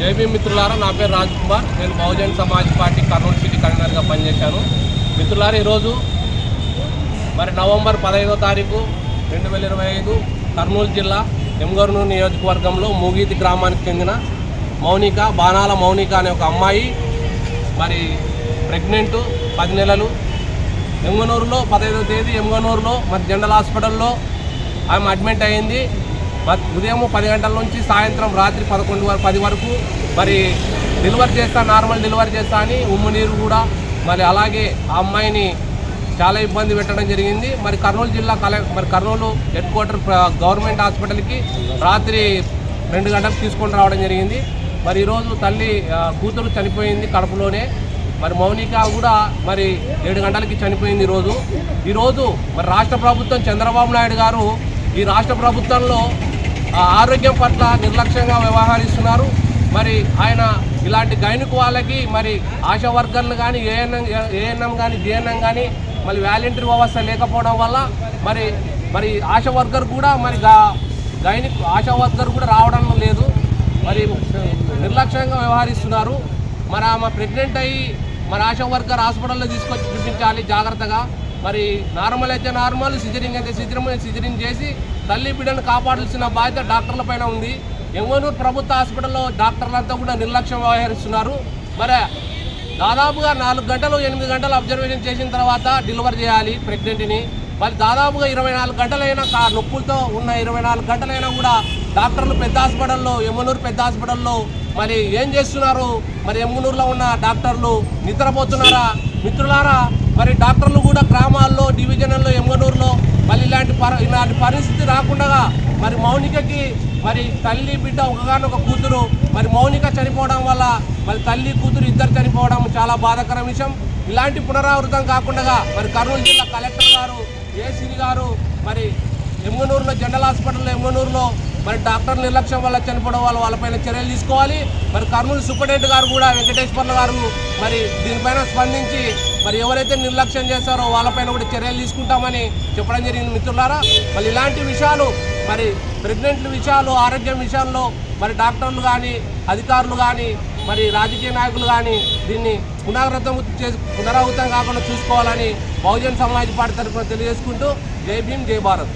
జైబీ మిత్రులారా నా పేరు రాజ్ కుమార్. నేను బహుజన్ సమాజ్ పార్టీ కర్నూలు సిటీ కన్వీనర్గా పనిచేశాను. మిత్రులారా ఈరోజు మరి నవంబర్ పదహైదో తారీఖు రెండు వేల ఇరవై ఐదు కర్నూలు జిల్లా ఎమ్గర్నూరు నియోజకవర్గంలో మూగీతి గ్రామానికి చెందిన మౌనిక బాణాల మౌనిక అనే ఒక అమ్మాయి మరి ప్రెగ్నెంట్ పది నెలలు. ఎంగనూరులో పదహైదో తేదీ ఎంగనూరులో మరి జనరల్ హాస్పిటల్లో ఆమె అడ్మిట్ అయింది. ఉదయం పది గంటల నుంచి సాయంత్రం రాత్రి పదకొండు వరకు పది వరకు మరి డెలివరీ చేస్తా నార్మల్ డెలివరీ చేస్తా అని ఉమ్ము నీరు కూడా మరి అలాగే ఆ అమ్మాయిని చాలా ఇబ్బంది పెట్టడం జరిగింది. మరి కర్నూలు జిల్లా కలె మరి కర్నూలు హెడ్ క్వార్టర్ గవర్నమెంట్ హాస్పిటల్కి రాత్రి రెండు గంటలకు తీసుకొని రావడం జరిగింది. మరి ఈరోజు తల్లి కూతురు చనిపోయింది కడపలోనే. మరి మౌనిక కూడా మరి ఏడు గంటలకి చనిపోయింది ఈరోజు. ఈరోజు మరి రాష్ట్ర ప్రభుత్వం చంద్రబాబు నాయుడు గారు ఈ రాష్ట్ర ప్రభుత్వంలో ఆరోగ్యం పట్ల నిర్లక్ష్యంగా వ్యవహరిస్తున్నారు. మరి ఆయన ఇలాంటి గైనిక్ వాళ్ళకి మరి ఆశా వర్కర్లు కానీ ఏఎన్ఎం ఏఎన్ఎం కానీ జిఎన్ఎం కానీ మళ్ళీ వాలంటీర్ వ్యవస్థ లేకపోవడం వల్ల మరి మరి ఆశా వర్కర్ కూడా మరి గైనిక్ ఆశా వర్కర్ కూడా రావడం లేదు. మరి నిర్లక్ష్యంగా వ్యవహరిస్తున్నారు. మరి ఆమె ప్రెగ్నెంట్ అయ్యి మరి ఆశా వర్కర్ హాస్పిటల్లో తీసుకొచ్చి చూపించాలి జాగ్రత్తగా. మరి నార్మల్ అయితే నార్మల్ సిజరింగ్ అయితే సిజరింగ్ సిజరింగ్ చేసి తల్లి బిడ్డను కాపాడాల్సిన బాధ్యత డాక్టర్ల పైన ఉంది. ఎంగనూరు ప్రభుత్వ హాస్పిటల్లో డాక్టర్లంతా కూడా నిర్లక్ష్యం వ్యవహరిస్తున్నారు. మరి దాదాపుగా నాలుగు గంటలు ఎనిమిది గంటలు అబ్జర్వేషన్ చేసిన తర్వాత డెలివరీ చేయాలి ప్రెగ్నెంట్ని. మరి దాదాపుగా ఇరవై నాలుగు గంటలైనా కా నొప్పులతో ఉన్న ఇరవై నాలుగు గంటలైనా కూడా డాక్టర్లు పెద్ద హాస్పిటల్లో ఎమ్మనూరు పెద్ద హాస్పిటల్లో మరి ఏం చేస్తున్నారు? మరి ఎమ్మనూరులో ఉన్న డాక్టర్లు నిద్రపోతున్నారా? మిత్రులారా మరి డాక్టర్లు కూడా గ్రామాల్లో డివిజన్లో ఎమ్మనూరులో మళ్ళీ ఇలాంటి ఇలాంటి పరిస్థితి రాకుండా మరి మౌనికకి మరి తల్లి బిడ్డ ఒకగానొక కూతురు మరి మౌనిక చనిపోవడం వల్ల మరి తల్లి కూతురు ఇద్దరు చనిపోవడం చాలా బాధాకర విషయం. ఇలాంటి పునరావృతం కాకుండా మరి కర్నూలు జిల్లా కలెక్టర్ గారు ఏసీని గారు మరి ఎమ్మనూరులో జనరల్ హాస్పిటల్లో ఎమ్మనూరులో మరి డాక్టర్ నిర్లక్ష్యం వల్ల చనిపోవడం వల్ల వాళ్ళపైన చర్యలు తీసుకోవాలి. మరి కర్నూలు సూపరింటెండెంట్ గారు కూడా వెంకటేశ్వర్ల గారు మరి దీనిపైన స్పందించి మరి ఎవరైతే నిర్లక్ష్యం చేస్తారో వాళ్ళపైన కూడా చర్యలు తీసుకుంటామని చెప్పడం జరిగింది మిత్రులారా. మళ్ళీ ఇలాంటి విషయాలు మరి ప్రెగ్నెంట్ విషయాలు ఆరోగ్యం విషయాల్లో మరి డాక్టర్లు కానీ అధికారులు కానీ మరి రాజకీయ నాయకులు కానీ దీన్ని పునరావృతం చేసి పునరావృతం కాకుండా చూసుకోవాలని బహుజన్ సమాజ్ పార్టీ తరఫున తెలియజేసుకుంటూ జై భీమ్ జై భారత్.